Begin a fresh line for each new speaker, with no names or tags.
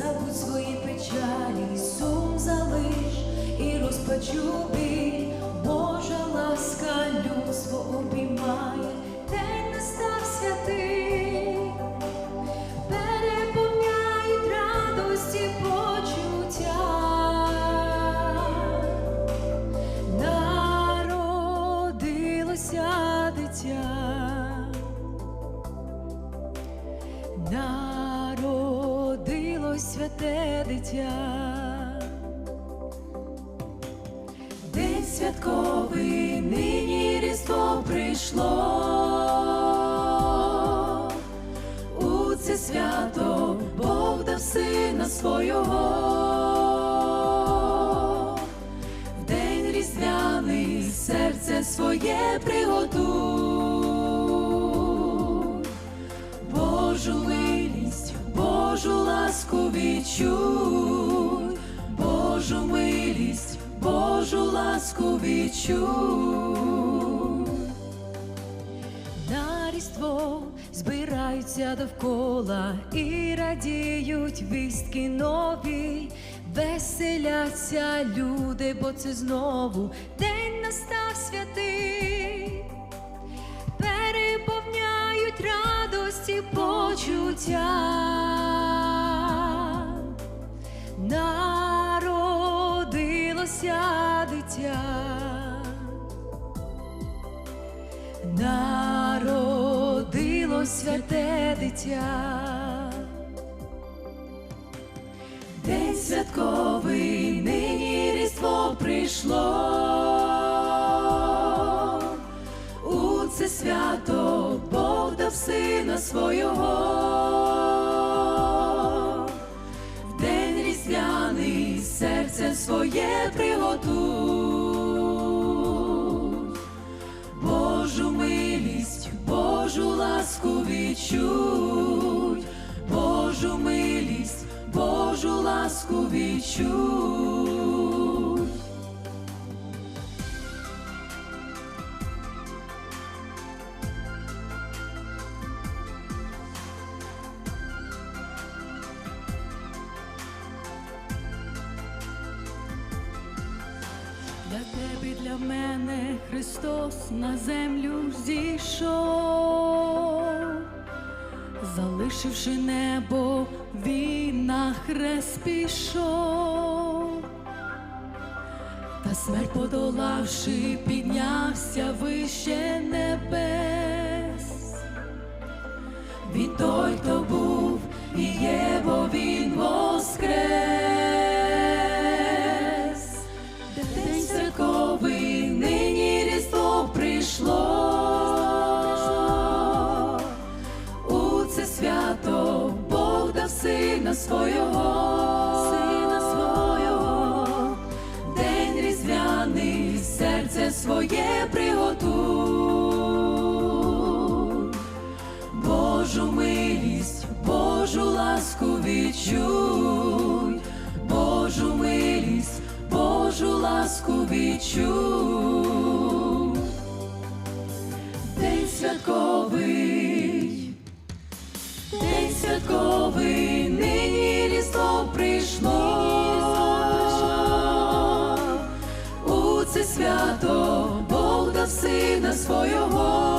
забудь свої печалі, сум залиш і розпачу біль. Божа ласка людство обіймає, день настав святий, переповняють радості почуття. Народилося дитя. Святе дитя, день святковий, нині різдво прийшло, у це свято Бог дав сина свого, в день різдвяний серце своє приготуй. Божу Божу ласку відчуй, Божу милість, Божу ласку відчуй. На різдво збираються довкола і радіють вістки нові, веселяться люди, бо це знову день настав святий переповняють радості почуття. Народилося дитя. Народилось святе дитя. День святковий, нині різдво прийшло. У це свято Бог дав сина свого. Серце приготу. Божу милість, Божу ласку відчуй, Божу милість, Божу ласку відчуй. Тебе, для мене Христос на землю зійшов, залишивши небо, він на хрест пішов, та смерть подолавши, піднявся вище небес. Він той, хто сина свого, сина свого, день різдвяний, серце своє приготуй. Божу милість, Божу ласку відчуй, Божу милість, Божу ласку відчуй. Сина свого,